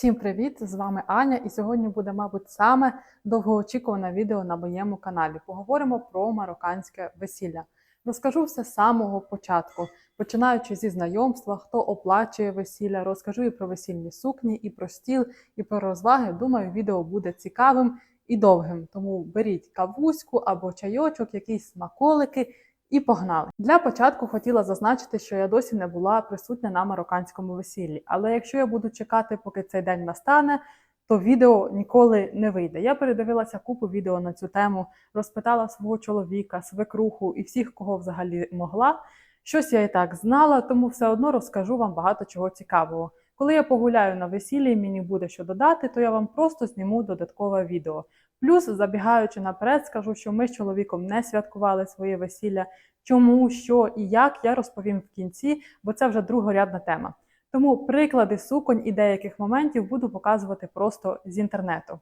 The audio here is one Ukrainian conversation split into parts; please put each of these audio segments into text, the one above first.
Всім привіт! З вами Аня, і сьогодні буде, мабуть, саме довгоочікуване відео на моєму каналі. Поговоримо про марокканське весілля. Розкажу все з самого початку, починаючи зі знайомства, хто оплачує весілля, розкажу і про весільні сукні, і про стіл, і про розваги. Думаю, відео буде цікавим і довгим. Тому беріть кавуську або чайочок, якісь смаколики. І погнали. Для початку хотіла зазначити, що я досі не була присутня на марокканському весіллі. Але якщо я буду чекати, поки цей день настане, то відео ніколи не вийде. Я передивилася купу відео на цю тему, розпитала свого чоловіка, свекруху і всіх, кого взагалі могла. Щось я і так знала, тому все одно розкажу вам багато чого цікавого. Коли я погуляю на весіллі і мені буде що додати, то я вам просто зніму додаткове відео. Плюс, забігаючи наперед, скажу, що ми з чоловіком не святкували своє весілля. Чому, що і як, я розповім в кінці, бо це вже другорядна тема. Тому приклади суконь і деяких моментів буду показувати просто з інтернету.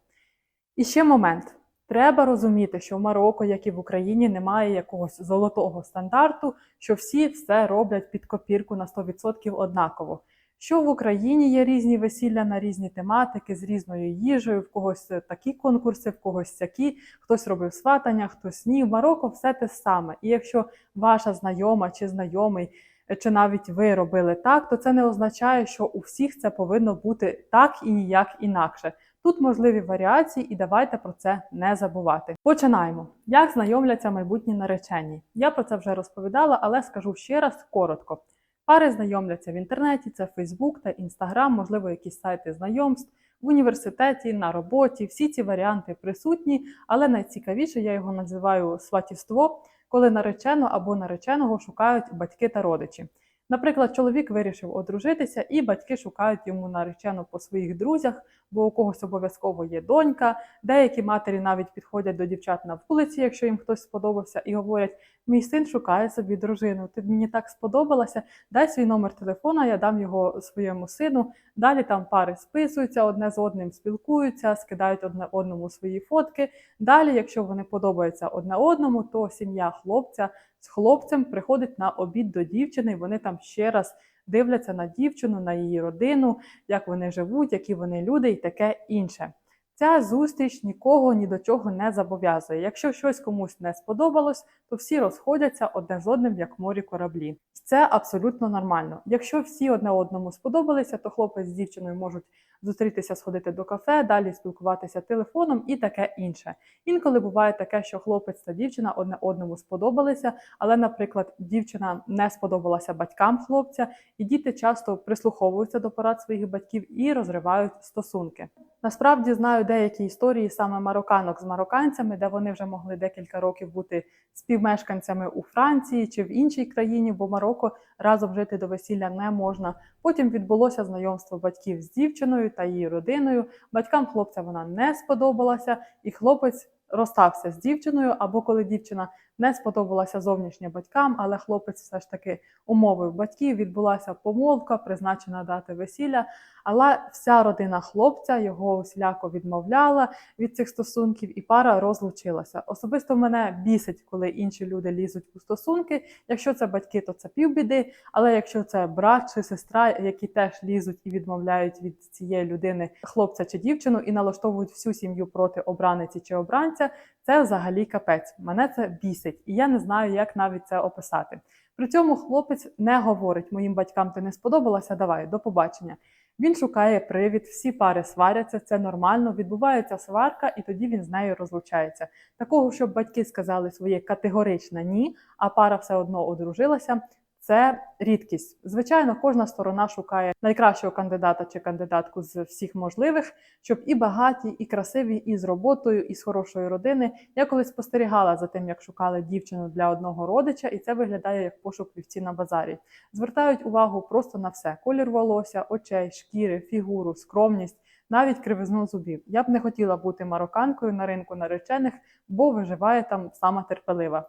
І ще момент. Треба розуміти, що в Марокко, як і в Україні, немає якогось золотого стандарту, що всі все роблять під копірку на 100% однаково що в Україні є різні весілля на різні тематики з різною їжею, в когось такі конкурси, в когось такі, хтось робив сватання, хтось ні. В Марокко все те саме. І якщо ваша знайома чи знайомий, чи навіть ви робили так, то це не означає, що у всіх це повинно бути так і ніяк інакше. Тут можливі варіації, і давайте про це не забувати. Починаємо. Як знайомляться майбутні наречені? Я про це вже розповідала, але скажу ще раз коротко. Пари знайомляться в інтернеті, це Фейсбук та Інстаграм, можливо, якісь сайти знайомств в університеті, на роботі. Всі ці варіанти присутні, але найцікавіше я його називаю сватівство, коли наречено або нареченого шукають батьки та родичі. Наприклад, чоловік вирішив одружитися, і батьки шукають йому наречену по своїх друзях, бо у когось обов'язково є донька. Деякі матері навіть підходять до дівчат на вулиці, якщо їм хтось сподобався, і говорять: Мій син шукає собі дружину. Ти мені так сподобалася. Дай свій номер телефона, я дам його своєму сину. Далі там пари списуються, одне з одним спілкуються, скидають одне одному свої фотки. Далі, якщо вони подобаються одне одному, то сім'я хлопця з хлопцем приходить на обід до дівчини. і Вони там ще раз дивляться на дівчину, на її родину, як вони живуть, які вони люди, і таке інше. Ця зустріч нікого ні до чого не зобов'язує. Якщо щось комусь не сподобалось, то всі розходяться одне з одним, як морі кораблі. Це абсолютно нормально. Якщо всі одне одному сподобалися, то хлопець з дівчиною можуть зустрітися, сходити до кафе, далі спілкуватися телефоном і таке інше. Інколи буває таке, що хлопець та дівчина одне одному сподобалися, але, наприклад, дівчина не сподобалася батькам хлопця, і діти часто прислуховуються до порад своїх батьків і розривають стосунки. Насправді знаю деякі історії саме марокканок з марокканцями, де вони вже могли декілька років бути співмешканцями у Франції чи в іншій країні, бо Марокко разом жити до весілля не можна. Потім відбулося знайомство батьків з дівчиною та її родиною. Батькам хлопця вона не сподобалася, і хлопець розстався з дівчиною, або коли дівчина не сподобалася зовнішнім батькам, але хлопець все ж таки умовив батьків. Відбулася помолвка, призначена дати весілля. Але вся родина хлопця його усіляко відмовляла від цих стосунків, і пара розлучилася. Особисто мене бісить, коли інші люди лізуть у стосунки. Якщо це батьки, то це півбіди. Але якщо це брат чи сестра, які теж лізуть і відмовляють від цієї людини хлопця чи дівчину і налаштовують всю сім'ю проти обраниці чи обранця, це взагалі капець. Мене це бісить, і я не знаю, як навіть це описати. При цьому хлопець не говорить моїм батькам, ти не сподобалася, давай, до побачення. Він шукає привід, всі пари сваряться, це нормально, відбувається сварка, і тоді він з нею розлучається. Такого, щоб батьки сказали своє категоричне ні, а пара все одно одружилася. Це рідкість. Звичайно, кожна сторона шукає найкращого кандидата чи кандидатку з всіх можливих, щоб і багаті, і красиві, і з роботою, і з хорошої родини. Я колись спостерігала за тим, як шукали дівчину для одного родича, і це виглядає як пошук вівці на базарі. Звертають увагу просто на все: колір волосся, очей, шкіри, фігуру, скромність. Навіть кривизну зубів. Я б не хотіла бути марокканкою на ринку наречених, бо виживає там сама терпелива.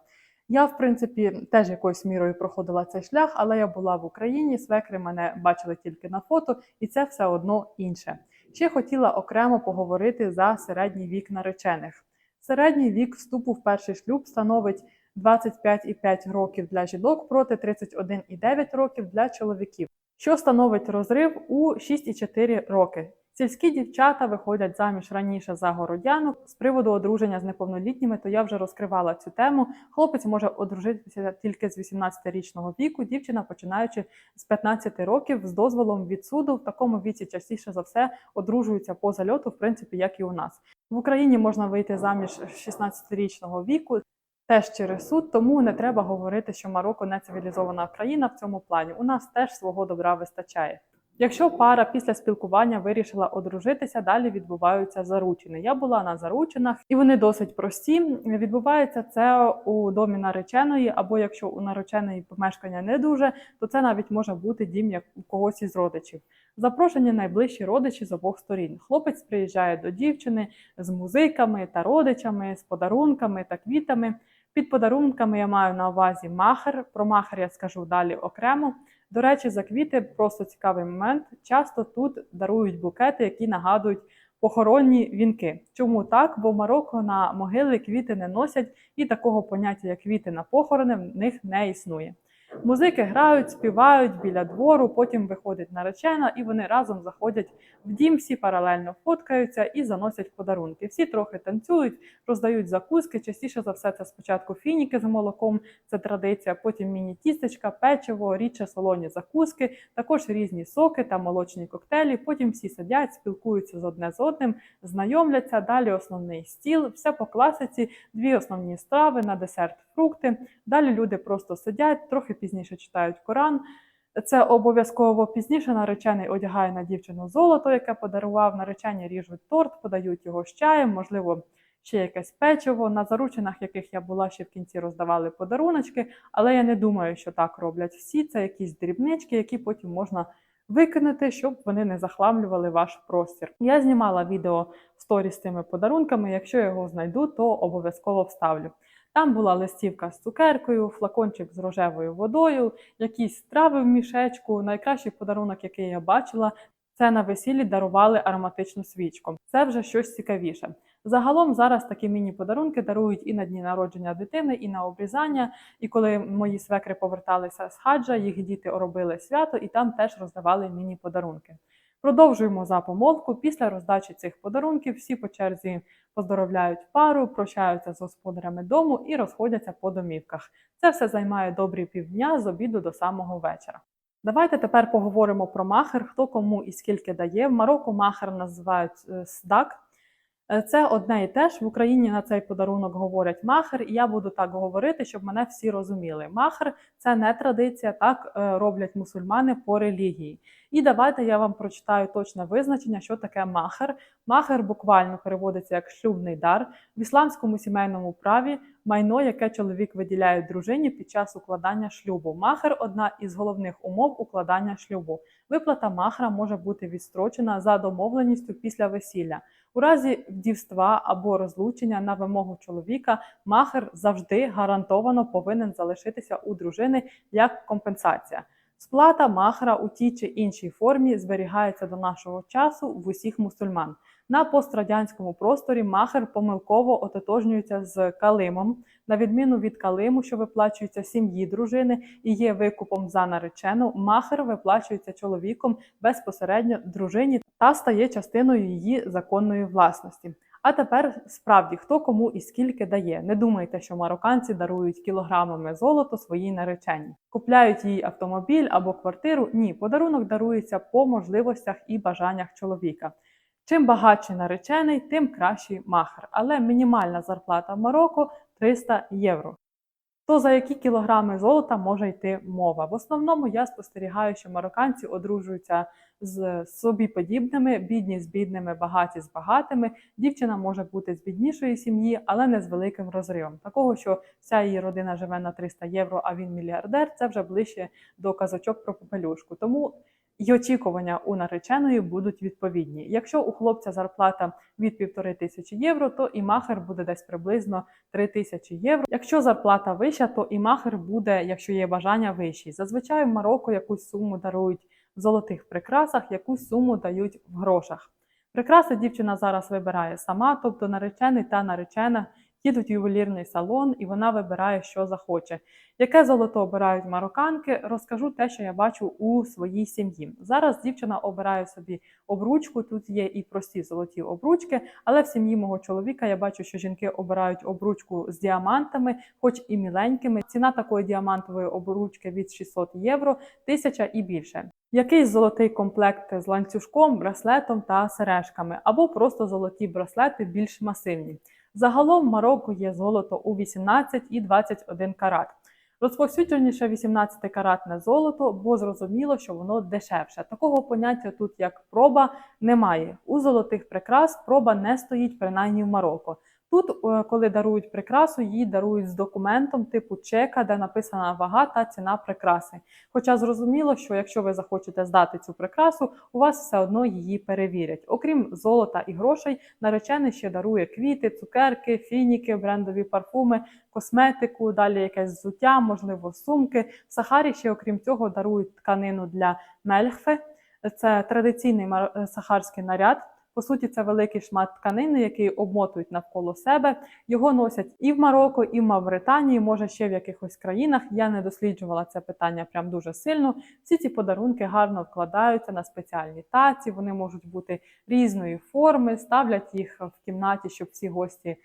Я, в принципі, теж якоюсь мірою проходила цей шлях, але я була в Україні, свекри мене бачили тільки на фото, і це все одно інше. Ще хотіла окремо поговорити за середній вік наречених. Середній вік вступу в перший шлюб становить 25,5 років для жінок проти 31,9 років для чоловіків, що становить розрив у 6,4 роки. Сільські дівчата виходять заміж раніше за городянок. З приводу одруження з неповнолітніми, то я вже розкривала цю тему. Хлопець може одружитися тільки з 18-річного віку, дівчина починаючи з 15 років з дозволом від суду. В такому віці частіше за все одружуються по зальоту, в принципі, як і у нас. В Україні можна вийти заміж з 16-річного віку. Теж через суд, тому не треба говорити, що Марокко не цивілізована країна в цьому плані. У нас теж свого добра вистачає. Якщо пара після спілкування вирішила одружитися, далі відбуваються заручини. Я була на заручинах, і вони досить прості. Відбувається це у домі нареченої, або якщо у нареченої помешкання не дуже, то це навіть може бути дім як у когось із родичів. Запрошені найближчі родичі з обох сторін. Хлопець приїжджає до дівчини з музиками та родичами, з подарунками та квітами. Під подарунками я маю на увазі махер. Про махер я скажу далі окремо. До речі, за квіти просто цікавий момент. Часто тут дарують букети, які нагадують похоронні вінки. Чому так? Бо в Марокко на могили квіти не носять, і такого поняття, як квіти на похорони, в них не існує. Музики грають, співають біля двору, потім виходить наречена, і вони разом заходять в дім, всі паралельно фоткаються і заносять подарунки. Всі трохи танцюють, роздають закуски. Частіше за все, це спочатку фініки з молоком, це традиція, потім міні-тістечка, печиво, рідше солоні закуски, також різні соки та молочні коктейлі. Потім всі сидять, спілкуються з одне з одним, знайомляться. Далі основний стіл, все по класиці, дві основні страви на десерт, фрукти. Далі люди просто сидять, трохи пізніше читають Коран. Це обов'язково пізніше наречений одягає на дівчину золото, яке подарував. Наречені ріжуть торт, подають його з чаєм, можливо, ще якесь печиво. На заручинах, яких я була, ще в кінці роздавали подаруночки, але я не думаю, що так роблять всі. Це якісь дрібнички, які потім можна викинути, щоб вони не захламлювали ваш простір. Я знімала відео в сторі з цими подарунками. Якщо я його знайду, то обов'язково вставлю. Там була листівка з цукеркою, флакончик з рожевою водою, якісь трави в мішечку. Найкращий подарунок, який я бачила, це на весіллі дарували ароматичну свічку. Це вже щось цікавіше. Загалом зараз такі міні-подарунки дарують і на дні народження дитини, і на обрізання. І коли мої свекри поверталися з хаджа, їх діти робили свято, і там теж роздавали міні-подарунки. Продовжуємо за помолвку. Після роздачі цих подарунків всі по черзі поздоровляють пару, прощаються з господарями дому і розходяться по домівках. Це все займає добрі півдня з обіду до самого вечора. Давайте тепер поговоримо про махер, хто кому і скільки дає. В Марокко махер називають е, сдак. Е, Це одне і те ж. В Україні на цей подарунок говорять махер, і я буду так говорити, щоб мене всі розуміли. Махер це не традиція, так е, роблять мусульмани по релігії. І давайте я вам прочитаю точне визначення, що таке махер. Махер буквально переводиться як шлюбний дар в ісламському сімейному праві. Майно, яке чоловік виділяє дружині під час укладання шлюбу. Махер одна із головних умов укладання шлюбу. Виплата махра може бути відстрочена за домовленістю після весілля. У разі вдівства або розлучення на вимогу чоловіка махер завжди гарантовано повинен залишитися у дружини як компенсація. Сплата махра у тій чи іншій формі зберігається до нашого часу в усіх мусульман. На пострадянському просторі махер помилково ототожнюється з калимом, на відміну від калиму, що виплачується сім'ї дружини і є викупом за наречену. Махер виплачується чоловіком безпосередньо дружині та стає частиною її законної власності. А тепер справді хто кому і скільки дає. Не думайте, що марокканці дарують кілограмами золото своїй нареченій. Купляють їй автомобіль або квартиру. Ні, подарунок дарується по можливостях і бажаннях чоловіка. Чим багатший наречений, тим кращий махер. Але мінімальна зарплата в Марокко 300 євро. То за які кілограми золота може йти мова? В основному я спостерігаю, що марокканці одружуються з собі подібними, бідні з бідними, багаті з багатими. Дівчина може бути з біднішої сім'ї, але не з великим розривом. Такого, що вся її родина живе на 300 євро, а він мільярдер, це вже ближче до казочок про попелюшку. Тому і очікування у нареченої будуть відповідні. Якщо у хлопця зарплата від півтори тисячі євро, то і махер буде десь приблизно 3 тисячі євро. Якщо зарплата вища, то і махер буде, якщо є бажання, вищий. Зазвичай в Марокко якусь суму дарують в золотих прикрасах, якусь суму дають в грошах. Прикраси дівчина зараз вибирає сама, тобто наречений та наречена їдуть в ювелірний салон, і вона вибирає, що захоче. Яке золото обирають марокканки, розкажу те, що я бачу у своїй сім'ї. Зараз дівчина обирає собі обручку. Тут є і прості золоті обручки, але в сім'ї мого чоловіка я бачу, що жінки обирають обручку з діамантами, хоч і міленькими. Ціна такої діамантової обручки від 600 євро, 1000 і більше. Якийсь золотий комплект з ланцюжком, браслетом та сережками, або просто золоті браслети більш масивні. Загалом в Марокко є золото у 18 і 21 карат. Розповсюдженіше 18-каратне золото, бо зрозуміло, що воно дешевше. Такого поняття тут як проба немає. У золотих прикрас проба не стоїть принаймні в Марокко. Тут, е, коли дарують прикрасу, її дарують з документом типу чека, де написана вага та ціна прикраси. Хоча зрозуміло, що якщо ви захочете здати цю прикрасу, у вас все одно її перевірять. Окрім золота і грошей, наречений ще дарує квіти, цукерки, фініки, брендові парфуми, косметику, далі якесь взуття, можливо, сумки. В Сахарі ще, окрім цього, дарують тканину для мельхфе. Це традиційний е, сахарський наряд. По суті, це великий шмат тканини, який обмотують навколо себе. Його носять і в Марокко, і в Мавританії, може ще в якихось країнах. Я не досліджувала це питання прям дуже сильно. Всі ці подарунки гарно вкладаються на спеціальні таці. Вони можуть бути різної форми, ставлять їх в кімнаті, щоб всі гості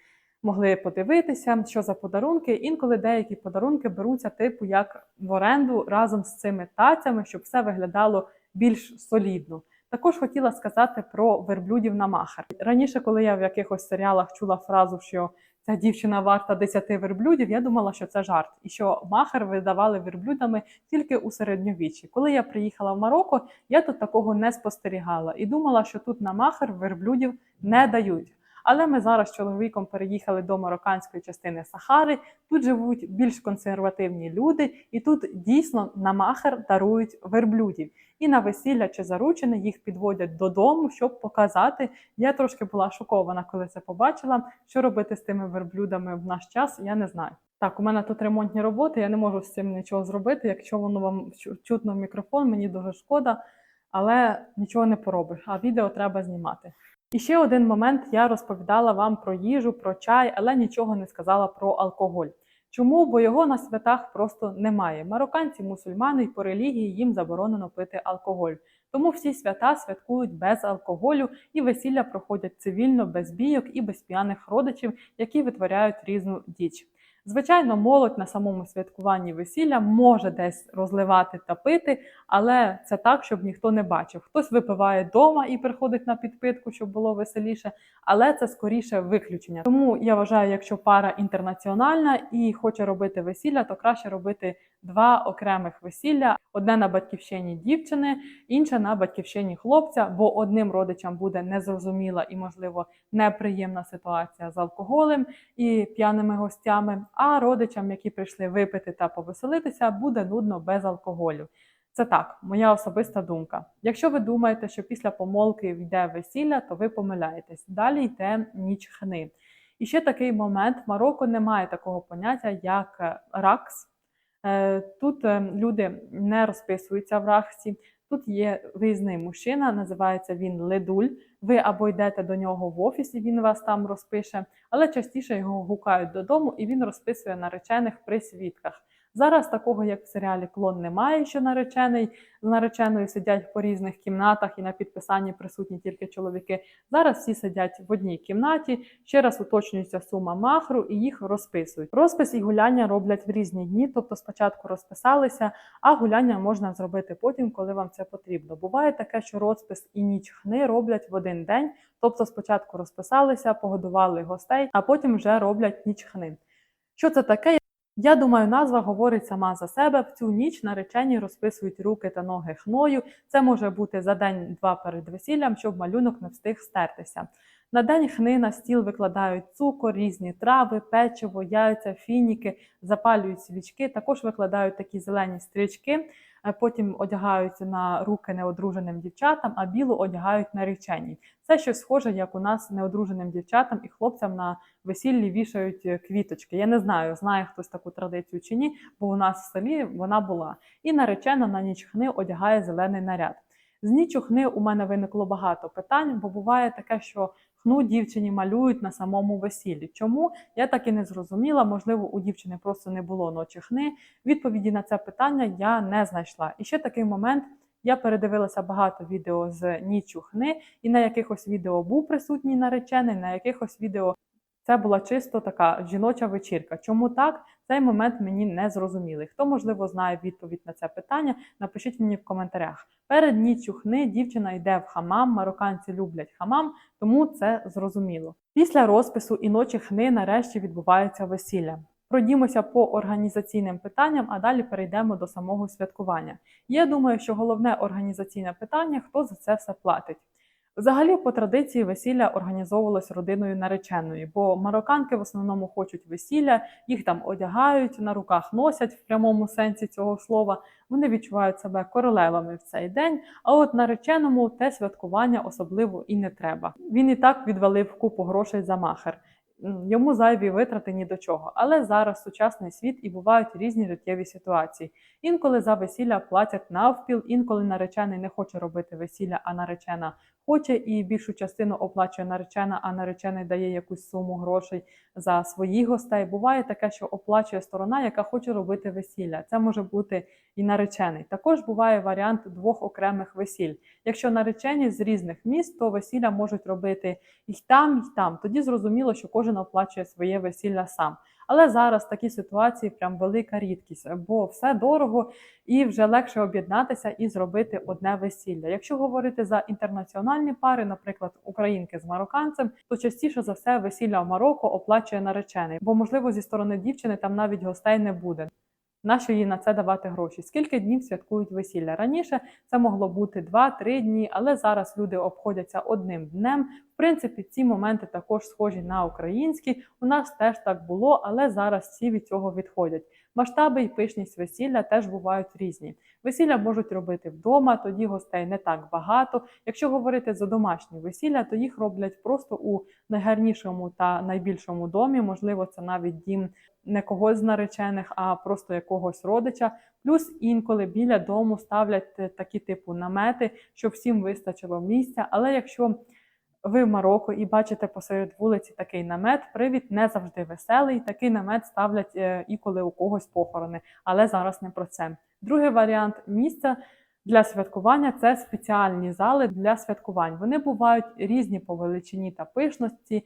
могли подивитися, що за подарунки. Інколи деякі подарунки беруться, типу, як в оренду разом з цими тацями, щоб все виглядало більш солідно. Також хотіла сказати про верблюдів на махар. Раніше, коли я в якихось серіалах чула фразу, що ця дівчина варта 10 верблюдів, я думала, що це жарт, і що махар видавали верблюдами тільки у середньовіччі. Коли я приїхала в Марокко, я тут такого не спостерігала і думала, що тут на махар верблюдів не дають. Але ми зараз з чоловіком переїхали до марокканської частини Сахари. Тут живуть більш консервативні люди, і тут дійсно на махер дарують верблюдів. І на весілля чи заручини їх підводять додому, щоб показати. Я трошки була шокована, коли це побачила. Що робити з тими верблюдами в наш час, я не знаю. Так, у мене тут ремонтні роботи, я не можу з цим нічого зробити. Якщо воно вам чу- чутно в мікрофон, мені дуже шкода, але нічого не поробиш, а відео треба знімати. І ще один момент я розповідала вам про їжу, про чай, але нічого не сказала про алкоголь. Чому? Бо його на святах просто немає. Марокканці, мусульмани і по релігії їм заборонено пити алкоголь. Тому всі свята святкують без алкоголю і весілля проходять цивільно, без бійок і без п'яних родичів, які витворяють різну діч. Звичайно, молодь на самому святкуванні весілля може десь розливати та пити, але це так, щоб ніхто не бачив. Хтось випиває вдома і приходить на підпитку, щоб було веселіше, але це скоріше виключення. Тому я вважаю, якщо пара інтернаціональна і хоче робити весілля, то краще робити два окремих весілля: одне на батьківщині дівчини, інше на батьківщині хлопця, бо одним родичам буде незрозуміла і, можливо, неприємна ситуація з алкоголем і п'яними гостями. А родичам, які прийшли випити та повеселитися, буде нудно без алкоголю. Це так, моя особиста думка. Якщо ви думаєте, що після помолки йде весілля, то ви помиляєтесь. Далі йде ніч хни. І ще такий момент: Марокко немає такого поняття, як ракс. Е, Тут е, люди не розписуються в рахці. Тут є виїзний мужчина, називається він Ледуль. Ви або йдете до нього в офісі, він вас там розпише, але частіше його гукають додому і він розписує наречених при свідках. Зараз такого, як в серіалі Клон, немає, що наречений з нареченою сидять по різних кімнатах і на підписанні присутні тільки чоловіки. Зараз всі сидять в одній кімнаті. Ще раз уточнюється сума махру і їх розписують. Розпис і гуляння роблять в різні дні, тобто спочатку розписалися, а гуляння можна зробити потім, коли вам це потрібно. Буває таке, що розпис і ніч хни роблять в один день, тобто спочатку розписалися, погодували гостей, а потім вже роблять ніч хни. Що це таке? Я думаю, назва говорить сама за себе. В цю ніч наречені розписують руки та ноги хною. Це може бути за день-два перед весіллям, щоб малюнок не встиг стертися. На день хни на стіл викладають цукор, різні трави, печиво, яйця, фініки, запалюють свічки. Також викладають такі зелені стрічки. Е, Потім одягають на руки неодруженим дівчатам, а білу одягають нареченій. Це щось схоже, як у нас неодруженим дівчатам і хлопцям на весіллі вішають е, квіточки. Я не знаю, знає хтось таку традицію чи ні, бо у нас в селі вона була. І наречена на ніч хни одягає зелений наряд. З нічу хни у мене виникло багато питань, бо буває таке, що хну дівчині малюють на самому весіллі. Чому я так і не зрозуміла? Можливо, у дівчини просто не було ночі хни. Відповіді на це питання я не знайшла. І ще такий момент. Я передивилася багато відео з нічу хни, і на якихось відео був присутній наречений, на якихось відео це була чисто така жіноча вечірка. Чому так? Цей момент мені не зрозумілий. Хто, можливо, знає відповідь на це питання, напишіть мені в коментарях. Перед ніччю хни дівчина йде в хамам, марокканці люблять хамам, тому це зрозуміло. Після розпису і ночі хни нарешті відбувається весілля. Пройдімося по організаційним питанням, а далі перейдемо до самого святкування. Я думаю, що головне організаційне питання хто за це все платить. Взагалі, по традиції, весілля організовувалось родиною нареченої, бо марокканки в основному хочуть весілля, їх там одягають, на руках носять в прямому сенсі цього слова. Вони відчувають себе королевами в цей день. А от нареченому те святкування особливо і не треба. Він і так відвалив купу грошей за махер. Йому зайві витрати ні до чого. Але зараз сучасний світ і бувають різні життєві ситуації. Інколи за весілля платять навпіл, інколи наречений не хоче робити весілля, а наречена хоче і більшу частину оплачує наречена, а наречений дає якусь суму грошей за своїх гостей. Буває таке, що оплачує сторона, яка хоче робити весілля. Це може бути і наречений. Також буває варіант двох окремих весіль. Якщо наречені з різних міст, то весілля можуть робити і там, і там. Тоді зрозуміло, що кожен оплачує своє весілля сам. Але зараз такі ситуації прям велика рідкість, бо все дорого і вже легше об'єднатися і зробити одне весілля. Якщо говорити за інтернаціональні пари, наприклад, українки з марокканцем, то частіше за все весілля в Марокко оплачує наречений, бо можливо зі сторони дівчини там навіть гостей не буде. Нащо їй на це давати гроші? Скільки днів святкують весілля? Раніше це могло бути 2-3 дні, але зараз люди обходяться одним днем. В принципі, ці моменти також схожі на українські. У нас теж так було, але зараз всі від цього відходять. Масштаби і пишність весілля теж бувають різні. Весілля можуть робити вдома, тоді гостей не так багато. Якщо говорити за домашні весілля, то їх роблять просто у найгарнішому та найбільшому домі. Можливо, це навіть дім не когось з наречених, а просто якогось родича. Плюс інколи біля дому ставлять е, такі типу намети, щоб всім вистачило місця. Але якщо ви в Марокко і бачите посеред вулиці такий намет, привід не завжди веселий. Такий намет ставлять е, і коли у когось похорони, але зараз не про це. Другий варіант місця для святкування це спеціальні зали для святкувань. Вони бувають різні по величині та пишності.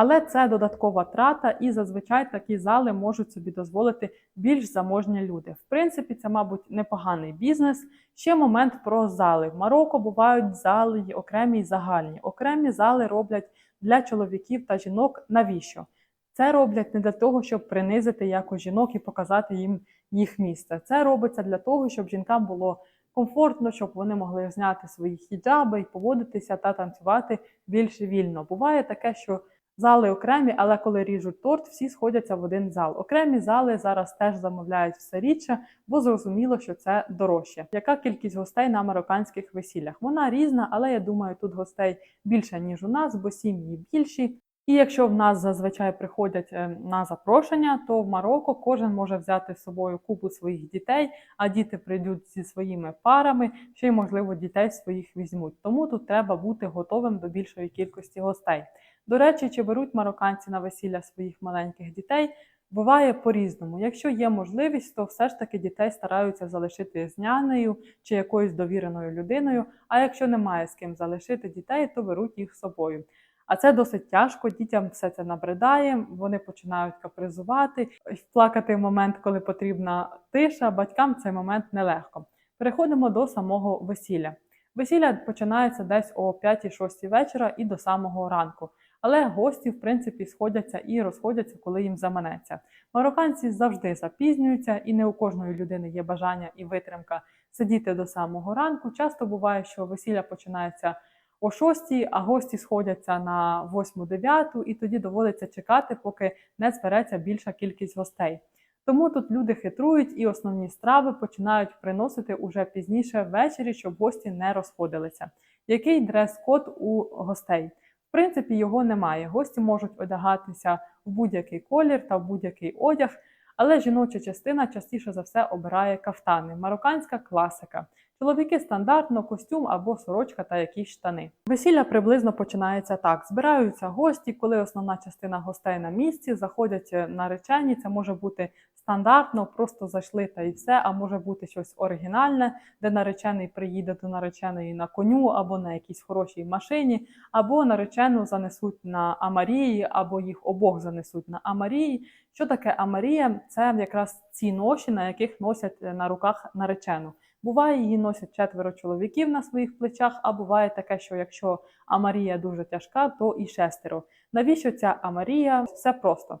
Але це додаткова трата, і зазвичай такі зали можуть собі дозволити більш заможні люди. В принципі, це, мабуть, непоганий бізнес. Ще момент про зали. В Марокко бувають зали окремі й загальні. Окремі зали роблять для чоловіків та жінок. Навіщо? Це роблять не для того, щоб принизити якось жінок і показати їм їх місце. Це робиться для того, щоб жінкам було комфортно, щоб вони могли зняти свої хіджаби і поводитися та танцювати більш вільно. Буває таке, що Зали окремі, але коли ріжуть торт, всі сходяться в один зал. Окремі зали зараз теж замовляють все рідше, бо зрозуміло, що це дорожче. Яка кількість гостей на марокканських весіллях? Вона різна, але я думаю, тут гостей більше ніж у нас, бо сім'ї більші. І якщо в нас зазвичай приходять е, на запрошення, то в Марокко кожен може взяти з собою купу своїх дітей, а діти прийдуть зі своїми парами, ще й можливо дітей своїх візьмуть. Тому тут треба бути готовим до більшої кількості гостей. До речі, чи беруть марокканці на весілля своїх маленьких дітей? Буває по-різному. Якщо є можливість, то все ж таки дітей стараються залишити з нянею чи якоюсь довіреною людиною. А якщо немає з ким залишити дітей, то беруть їх з собою. А це досить тяжко. Дітям все це набридає, вони починають капризувати, плакати в момент, коли потрібна тиша. Батькам цей момент нелегко. Переходимо до самого весілля. Весілля починається десь о 5-6 вечора і до самого ранку. Але гості, в принципі, сходяться і розходяться, коли їм заманеться. Марокканці завжди запізнюються, і не у кожної людини є бажання і витримка сидіти до самого ранку. Часто буває, що весілля починається о 6, а гості сходяться на 8-9, і тоді доводиться чекати, поки не збереться більша кількість гостей. Тому тут люди хитрують і основні страви починають приносити уже пізніше ввечері, щоб гості не розходилися. Який дрес-код у гостей? В принципі, його немає. Гості можуть одягатися в будь-який колір та в будь-який одяг, але жіноча частина частіше за все обирає кафтани. Марокканська класика. Чоловіки стандартно костюм або сорочка та якісь штани. Весілля приблизно починається так: збираються гості, коли основна частина гостей на місці, заходять е, наречені. Це може бути стандартно, просто зайшли та і все. А може бути щось оригінальне, де наречений приїде до нареченої на коню або на якійсь хорошій машині, або наречену занесуть на Амарії, або їх обох занесуть на Амарії. Що таке Амарія? Це якраз ці ноші, на яких носять е, на руках наречену. Буває, її носять четверо чоловіків на своїх плечах, а буває таке, що якщо Амарія дуже тяжка, то і шестеро. Навіщо ця Амарія? Все просто.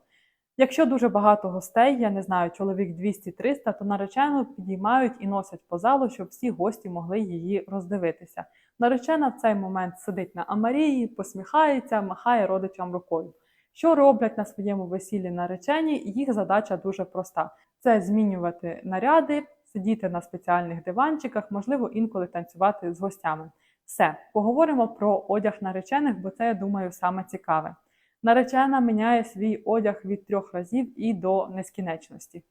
Якщо дуже багато гостей, я не знаю, чоловік 200-300, то наречену підіймають і носять по залу, щоб всі гості могли її роздивитися. Наречена в цей момент сидить на Амарії, посміхається, махає родичам рукою. Що роблять на своєму весіллі наречені? Їх задача дуже проста: це змінювати наряди, сидіти на спеціальних диванчиках, можливо, інколи танцювати з гостями. Все, поговоримо про одяг наречених, бо це, я думаю, саме цікаве. Наречена міняє свій одяг від трьох разів і до нескінченності.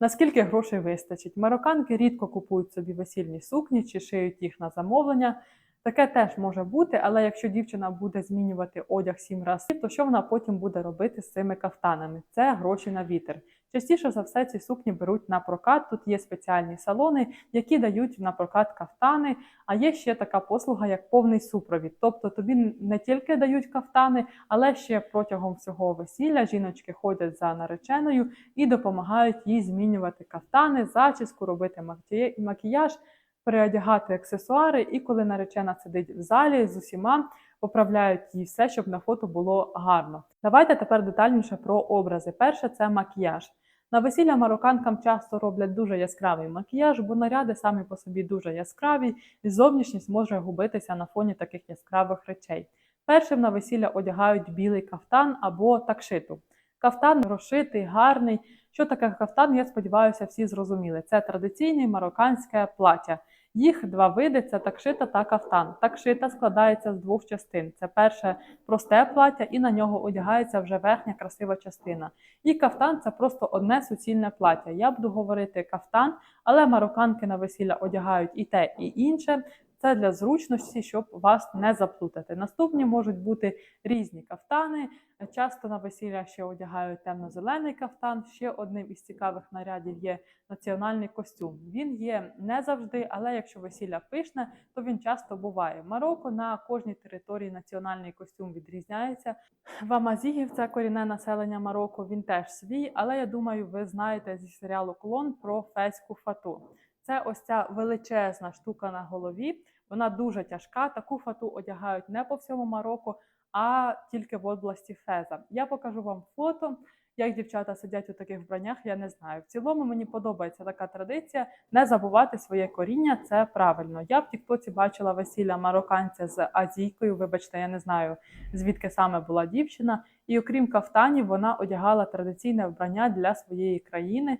Наскільки грошей вистачить? Марокканки рідко купують собі весільні сукні чи шиють їх на замовлення. Таке теж може бути, але якщо дівчина буде змінювати одяг сім разів, то що вона потім буде робити з цими кафтанами? Це гроші на вітер. Частіше за все ці сукні беруть на прокат. Тут є спеціальні салони, які дають на прокат кафтани. А є ще така послуга, як повний супровід. Тобто тобі не тільки дають кафтани, але ще протягом всього весілля жіночки ходять за нареченою і допомагають їй змінювати кафтани, зачіску, робити макіяж, переодягати аксесуари. І коли наречена сидить в залі з усіма, поправляють їй все, щоб на фото було гарно. Давайте тепер детальніше про образи. Перше це макіяж. На весілля марокканкам часто роблять дуже яскравий макіяж, бо наряди самі по собі дуже яскраві, і зовнішність може губитися на фоні таких яскравих речей. Першим на весілля одягають білий кафтан або такшиту. Кафтан розшитий, гарний. Що таке кафтан? Я сподіваюся, всі зрозуміли. Це традиційне марокканське плаття. Їх два види: це такшита та кафтан. Такшита складається з двох частин. Це перше просте плаття, і на нього одягається вже верхня красива частина. І кафтан це просто одне суцільне плаття. Я буду говорити кафтан, але марокканки на весілля одягають і те, і інше. Це для зручності, щоб вас не заплутати. Наступні можуть бути різні кафтани. Часто на весілля ще одягають темно-зелений кафтан. Ще одним із цікавих нарядів є національний костюм. Він є не завжди, але якщо весілля пишне, то він часто буває. Марокко на кожній території національний костюм відрізняється. В Амазігів це корінне населення Марокко. Він теж свій, але я думаю, ви знаєте зі серіалу Клон про феську фату. Це ось ця величезна штука на голові. Вона дуже тяжка. Таку фату одягають не по всьому Марокко, а тільки в області Феза. Я покажу вам фото. Як дівчата сидять у таких вбраннях, я не знаю. В цілому мені подобається така традиція не забувати своє коріння. Це правильно. Я в Тіктоці бачила весілля марокканця з азійкою. Вибачте, я не знаю звідки саме була дівчина. І окрім кафтанів, вона одягала традиційне вбрання для своєї країни.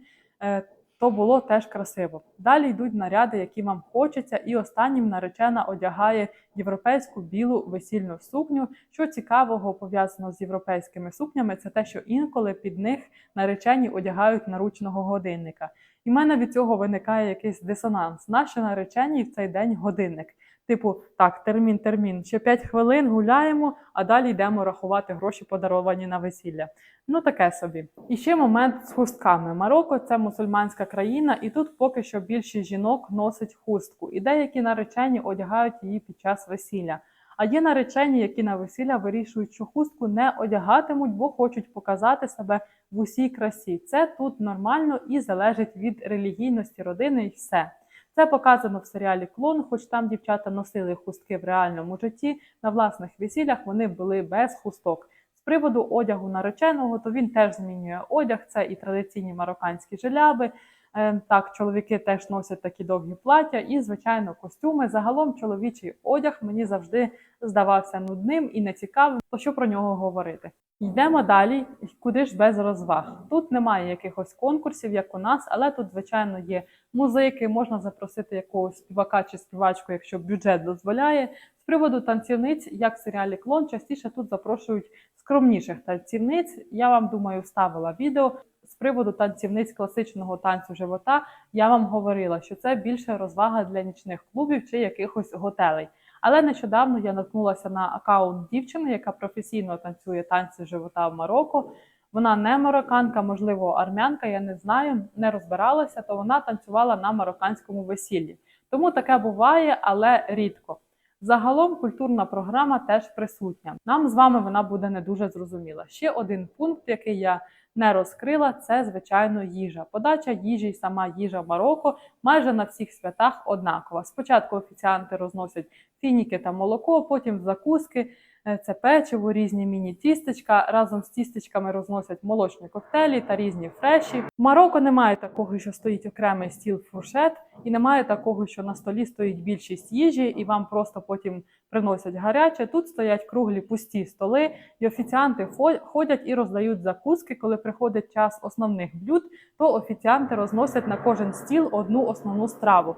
То було теж красиво. Далі йдуть наряди, які вам хочеться, і останнім наречена одягає європейську білу весільну сукню. Що цікавого пов'язано з європейськими сукнями, це те, що інколи під них наречені одягають наручного годинника. І в мене від цього виникає якийсь дисонанс. Наші наречені в цей день годинник. Типу, так, термін, термін, ще 5 хвилин гуляємо, а далі йдемо рахувати гроші, подаровані на весілля. Ну, таке собі. І ще момент з хустками. Марокко це мусульманська країна, і тут поки що більшість жінок носить хустку. І деякі наречені одягають її під час весілля. А є наречені, які на весілля вирішують, що хустку не одягатимуть, бо хочуть показати себе в усій красі. Це тут нормально і залежить від релігійності родини, і все. Це показано в серіалі Клон, хоч там дівчата носили хустки в реальному житті. На власних весіллях вони були без хусток. З приводу одягу нареченого, то він теж змінює одяг. Це і традиційні марокканські жиляби. Е, Так, чоловіки теж носять такі довгі плаття і, звичайно, костюми. Загалом чоловічий одяг мені завжди здавався нудним і нецікавим. То що про нього говорити? Йдемо далі, куди ж без розваг. Тут немає якихось конкурсів, як у нас, але тут, звичайно, є музики, можна запросити якогось співака чи співачку, якщо бюджет дозволяє. З приводу танцівниць, як в серіалі Клон, частіше тут запрошують скромніших танцівниць. Я вам думаю, вставила відео. З приводу танцівниць класичного танцю живота я вам говорила, що це більше розвага для нічних клубів чи якихось готелей. Але нещодавно я наткнулася на аккаунт дівчини, яка професійно танцює танці живота в Марокко. Вона не марокканка, можливо, армянка, я не знаю, не розбиралася, то вона танцювала на марокканському весіллі. Тому таке буває, але рідко. Загалом культурна програма теж присутня. Нам з вами вона буде не дуже зрозуміла. Ще один пункт, який я не розкрила, це звичайно їжа. Подача їжі і сама їжа Марокко майже на всіх святах однакова. Спочатку офіціанти розносять фініки та молоко, потім закуски. Е, Це печиво, різні міні-тістечка. Разом з тістечками розносять молочні коктейлі та різні фреші. В Марокко немає такого, що стоїть окремий стіл фуршет, і немає такого, що на столі стоїть більшість їжі, і вам просто потім приносять гаряче. Тут стоять круглі пусті столи, і офіціанти ходять і роздають закуски. Коли приходить час основних блюд, то офіціанти розносять на кожен стіл одну основну страву.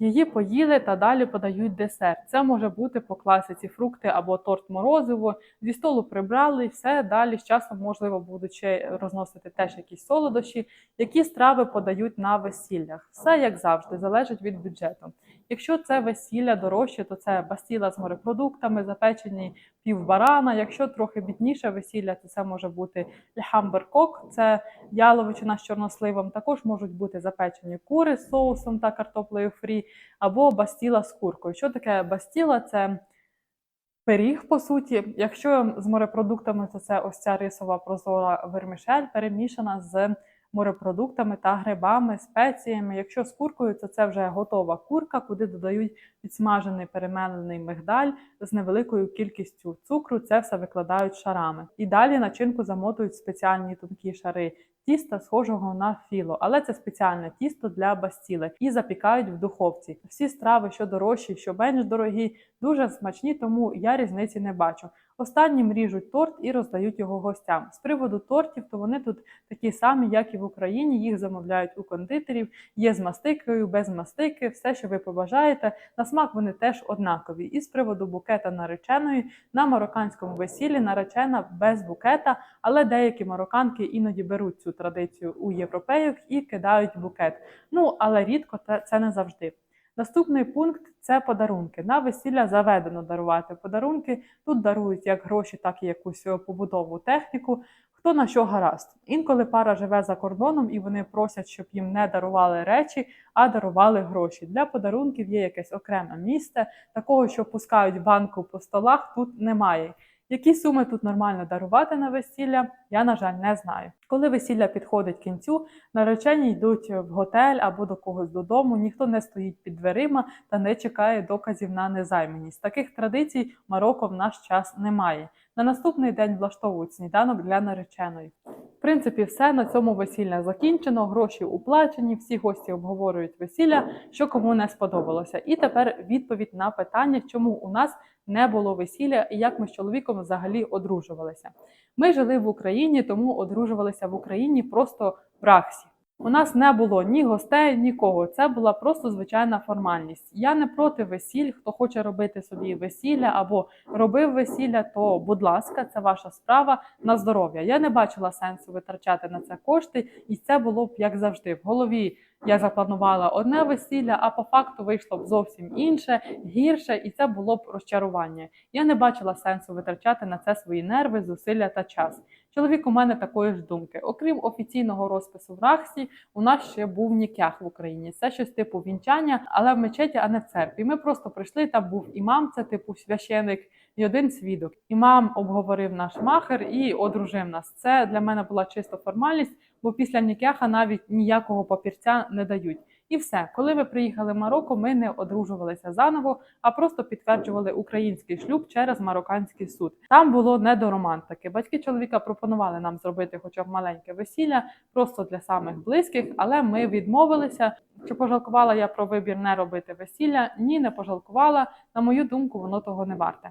Її поїли та далі подають десерт. Це може бути по класиці фрукти або торт морозиво. Зі столу прибрали, і все далі з часом можливо будуть ще розносити теж якісь солодощі, які страви подають на весіллях. Все як завжди залежить від бюджету. Якщо це весілля дорожче, то це бастіла з морепродуктами, запечені пів барана. Якщо трохи бідніше весілля, то це може бути льхамберкок, це яловичина з чорносливом. Також можуть бути запечені кури з соусом та картоплею фрі, або бастіла з куркою. Що таке бастіла? Це пиріг, по суті. Якщо з морепродуктами, то це ось ця рисова прозора вермішель, перемішана з морепродуктами та грибами, спеціями. Якщо з куркою, то це вже готова курка, куди додають підсмажений перемелений мигдаль з невеликою кількістю цукру. Це все викладають шарами. І далі начинку замотують спеціальні тонкі шари тіста, схожого на філо, але це спеціальне тісто для бастіли і запікають в духовці. Всі страви, що дорожчі, що менш дорогі, дуже смачні, тому я різниці не бачу. Останнім ріжуть торт і роздають його гостям. З приводу тортів, то вони тут такі самі, як і в Україні. Їх замовляють у кондитерів. Є з мастикою, без мастики, все, що ви побажаєте. На смак вони теж однакові. І з приводу букета нареченої на марокканському весіллі наречена без букета, але деякі марокканки іноді беруть цю традицію у європейок і кидають букет. Ну але рідко це не завжди. Наступний пункт це подарунки. На весілля заведено дарувати подарунки. Тут дарують як гроші, так і якусь е, побудову техніку. Хто на що гаразд. Інколи пара живе за кордоном і вони просять, щоб їм не дарували речі, а дарували гроші. Для подарунків є якесь окреме місце. Такого, що пускають банку по столах, тут немає. Які суми тут нормально дарувати на весілля, я, на жаль, не знаю. Коли весілля підходить кінцю, наречені йдуть в готель або до когось додому, ніхто не стоїть під дверима та не чекає доказів на незайманість. Таких традицій Марокко в наш час немає. На наступний день влаштовують сніданок для нареченої. В принципі, все на цьому весілля закінчено, гроші уплачені, всі гості обговорюють весілля, що кому не сподобалося. І тепер відповідь на питання, чому у нас не було весілля і як ми з чоловіком взагалі одружувалися. Ми жили в Україні, тому одружувалися в Україні просто в Рахсі. У нас не було ні гостей, нікого. Це була просто звичайна формальність. Я не проти весіль. Хто хоче робити собі весілля або робив весілля, то будь ласка, це ваша справа на здоров'я. Я не бачила сенсу витрачати на це кошти, і це було б як завжди. В голові я запланувала одне весілля, а по факту вийшло б зовсім інше, гірше, і це було б розчарування. Я не бачила сенсу витрачати на це свої нерви, зусилля та час. Чоловік у мене такої ж думки. Окрім офіційного розпису в Рахсі, у нас ще був нікях в Україні. Це щось типу вінчання, але в мечеті, а не в церкві. Ми просто прийшли. Там був імам, це типу священик, і один свідок. Імам обговорив наш махер і одружив нас. Це для мене була чисто формальність, бо після нікяха навіть ніякого папірця не дають. І все, коли ви приїхали в Марокко, ми не одружувалися заново, а просто підтверджували український шлюб через марокканський суд. Там було не до романтики. Батьки чоловіка пропонували нам зробити хоча б маленьке весілля, просто для самих близьких, але ми відмовилися. Чи пожалкувала я про вибір не робити весілля? Ні, не пожалкувала. На мою думку, воно того не варте.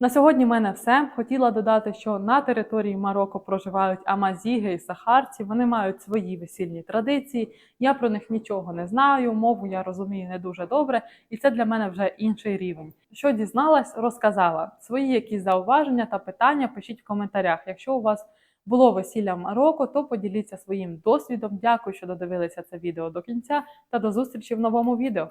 На сьогодні в мене все. Хотіла додати, що на території Марокко проживають амазіги і сахарці. Вони мають свої весільні традиції. Я про них нічого не знаю. Мову я розумію не дуже добре, і це для мене вже інший рівень. Що дізналась, розказала. Свої якісь зауваження та питання пишіть в коментарях. Якщо у вас було весілля в Марокко, то поділіться своїм досвідом. Дякую, що додивилися це відео до кінця та до зустрічі в новому відео.